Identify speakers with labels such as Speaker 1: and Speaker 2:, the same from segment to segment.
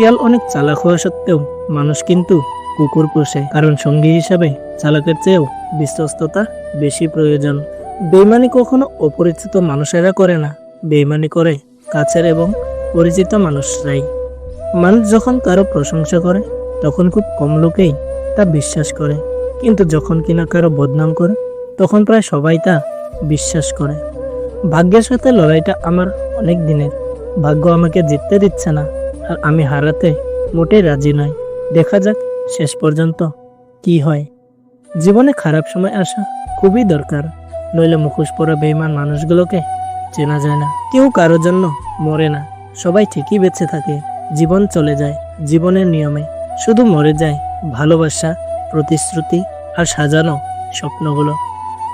Speaker 1: শিয়াল অনেক চালাক হওয়া সত্ত্বেও মানুষ কিন্তু কুকুর পোষে। কারণ সঙ্গী হিসাবে চালাকের চেয়েও বিশ্বস্ততা বেশি প্রয়োজন। বেইমানি কখনো অপরিচিত মানুষেরা করে না। বেইমানি করে কাছের এবং পরিচিত মানুষরাই। মানুষ যখন কারও প্রশংসা করে, তখন খুব কম লোকেই তা বিশ্বাস করে। কিন্তু যখন কিনা কারও বদনাম করে, তখন প্রায় সবাই তা বিশ্বাস করে। ভাগ্যের সাথে লড়াইটা আমার অনেক দিনের। ভাগ্য আমাকে জিততে দিচ্ছে না। আর আমি হারাতে মোটেই রাজি নই। দেখা যাক শেষ পর্যন্ত কি হয়। জীবনে খারাপ সময় আসা খুবই দরকার, নইলে মুখোশ পরা বেইমান মানুষগুলোকে চেনা যায় না। কেউ কারোর জন্য মরে না। সবাই ঠিকই বেঁচে থাকে। জীবন চলে যায় জীবনের নিয়মে। শুধু মরে যায় ভালোবাসা, প্রতিশ্রুতি আর সাজানো স্বপ্নগুলো।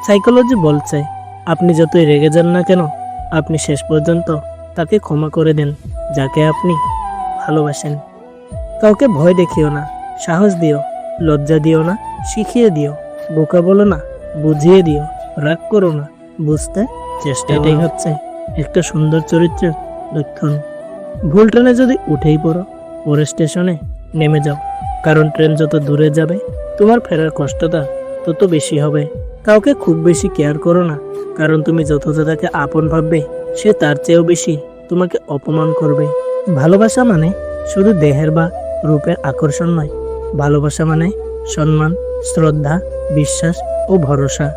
Speaker 1: সাইকোলজি বলছে, আপনি যতই রেগে যান না কেন, আপনি শেষ পর্যন্ত তাকে ক্ষমা করে দেন, যাকে আপনি ভালোবাসেন। কাউকে ভয় দেখিও না, সাহস দিও, লজ্জা দিও না, শিখিয়ে দিও, বোকা বলো না, বুঝিয়ে দিও, রাগ করো না, বুঝতে চেষ্টা হচ্ছে একটা সুন্দর চরিত্রের লক্ষণ। ভুল ট্রেনে যদি উঠেই পড়ো পরে স্টেশনে নেমে যাও। কারণ ট্রেন যত দূরে যাবে, তোমার ফেরার কষ্টটা তত বেশি হবে। কাউকে খুব বেশি কেয়ার করো না, কারণ তুমি যতটা তাকে আপন ভাববে, সে তার চেয়েও বেশি তোমাকে অপমান করবে। ভালোবাসা মানে শুধু দেহের বা রূপের আকর্ষণ নয়। ভালোবাসা মানে সম্মান, শ্রদ্ধা, বিশ্বাস ও ভরসা।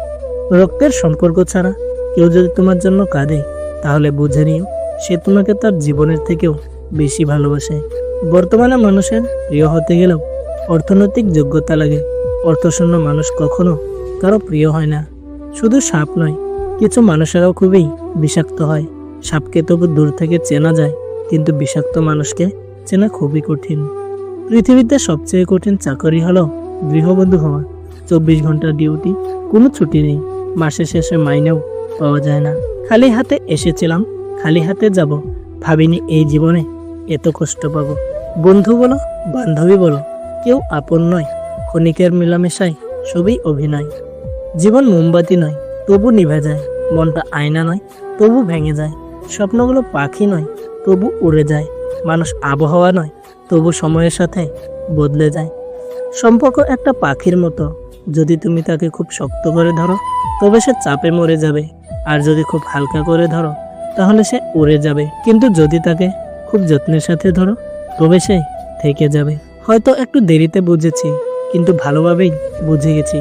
Speaker 1: রক্তের সম্পর্ক ছাড়া কেউ যদি তোমার জন্য কাঁদে, তাহলে বুঝে নিও সে তোমাকে তার জীবনের থেকেও বেশি ভালোবাসে। বর্তমানে মানুষের প্রিয় হতে গেলেও অর্থনৈতিক যোগ্যতা লাগে। অর্থশূন্য মানুষ কখনো কারও প্রিয় হয় না। শুধু সাপ নয়, কিছু মানুষেরাও খুবই বিষাক্ত হয়। সাপকে তবু দূর থেকে চেনা যায়। কিন্তু বিষাক্ত মানুষকে চেনা খুবই কঠিন। পৃথিবীতে সবচেয়ে কঠিন চাকরি হলো গৃহবধূ হওয়া। চব্বিশ ঘণ্টা ডিউটি, কোনো ছুটি নেই। মাসের শেষে মাইনেও পাওয়া যায় না। খালি হাতে এসেছিলাম, খালি হাতে যাব। ভাবিনি এই জীবনে এত কষ্ট পাবো। বন্ধু বলো, বান্ধবী বলো, কেউ আপন নয়। ক্ষণিকের মেলামেশায় সবই অভিনয়। জীবন মোমবাতি নয়, তবু নিভে যায়। মনটা আয়না নয়, তবু ভেঙে যায়। স্বপ্নগুলো পাখি নয় তবু উড়ে যায়। মানুষ আবহাওয়া নয়, তবু সময়ের সাথে বদলে যায়। সম্পর্ক একটা পাখির মতো। যদি তুমি তাকে খুব শক্ত করে ধরো, তবে সে চাপে মরে যাবে। আর যদি খুব হালকা করে ধরো, তাহলে সে উড়ে যাবে। কিন্তু যদি তাকে খুব যত্নের সাথে ধরো, তবে সে থেকে যাবে। হয়তো একটু দেরিতে বুঝেছি, কিন্তু ভালোভাবেই বুঝে গেছি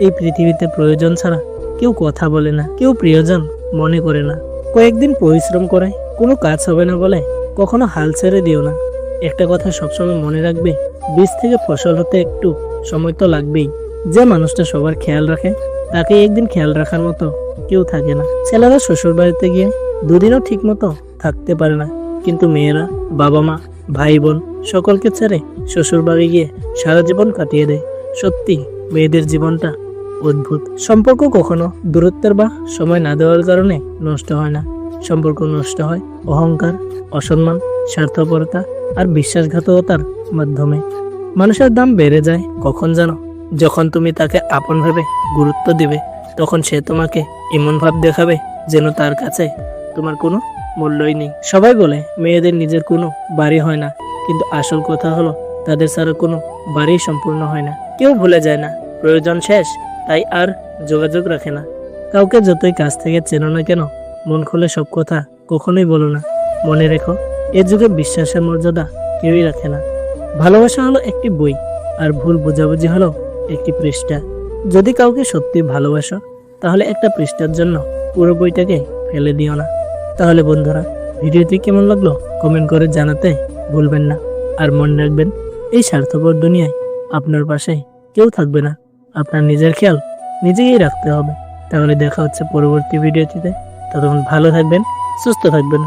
Speaker 1: এই পৃথিবীতে প্রয়োজন ছাড়া কেউ কথা বলে না, কেউ প্রিয়জন মনে করে না। কয়েকদিন পরিশ্রম করে কোনো কাজ হবে না বলে কখনো হাল ছেড়ে দিও না। একটা কথা সবসময় মনে রাখবে, বীজ থেকে ফসল হতে একটু সময় তো লাগবেই। যে মানুষটা সবার খেয়াল রাখে, তাকে একদিন খেয়াল রাখার মতো কেউ থাকে না। ছেলেরা শ্বশুর বাড়িতে গিয়ে দুদিনও ঠিক মতো থাকতে পারে না। কিন্তু মেয়েরা বাবা মা ভাই বোন সকলকে ছেড়ে শ্বশুর বাড়ি গিয়ে সারা জীবন কাটিয়ে দেয়। সত্যি, মেয়েদের জীবনটা অদ্ভুত। সম্পর্ক কখনো দূরত্বের বা সময় না দেওয়ার কারণে নষ্ট হয় না। সম্পর্ক নষ্ট হয় অহংকার, অসম্মান, স্বার্থপরতা আর বিশ্বাসঘাতকতার মাধ্যমে। মানুষের দাম বেড়ে যায় কখন জানো যখন তুমি তাকে আপন ভেবে গুরুত্ব দিবে, তখন সে তোমাকে এমন ভাব দেখাবে যেন তার কাছে তোমার কোনো মূল্যই নেই। সবাই বলে, মেয়েদের নিজের কোনো বাড়ি হয় না। কিন্তু আসল কথা হলো, তাদের ছাড়া কোনো বাড়ি সম্পূর্ণ হয় না। কেউ ভুলে যায় না। প্রয়োজন শেষ তাই আর যোগাযোগ রাখে না। কাউকে যতই কাছ থেকে চেনো না কেন, মন খুলে সব কথা কখনোই বলো না। মনে রেখো, এ যুগে বিশ্বাসের মর্যাদা কেউই রাখে না। ভালোবাসা হলো একটি বই, আর ভুল বোঝাবুঝি হলো একটি পৃষ্ঠা। যদি কাউকে সত্যি ভালোবাসো, তাহলে একটা পৃষ্ঠার জন্য পুরো বইটাকে ফেলে দিও না। তাহলে বন্ধুরা, ভিডিওটি কেমন লাগল কমেন্ট করে জানাতে ভুলবেন না। আর মনে রাখবেন, এই স্বার্থপর দুনিয়ায় আপনার পাশে কেউ থাকবে না। আপনার নিজের খেয়াল নিজেই রাখতে হবে। তাহলে দেখা হচ্ছে পরবর্তী ভিডিওটিতে। ততক্ষণ ভালো থাকবেন, সুস্থ থাকবেন।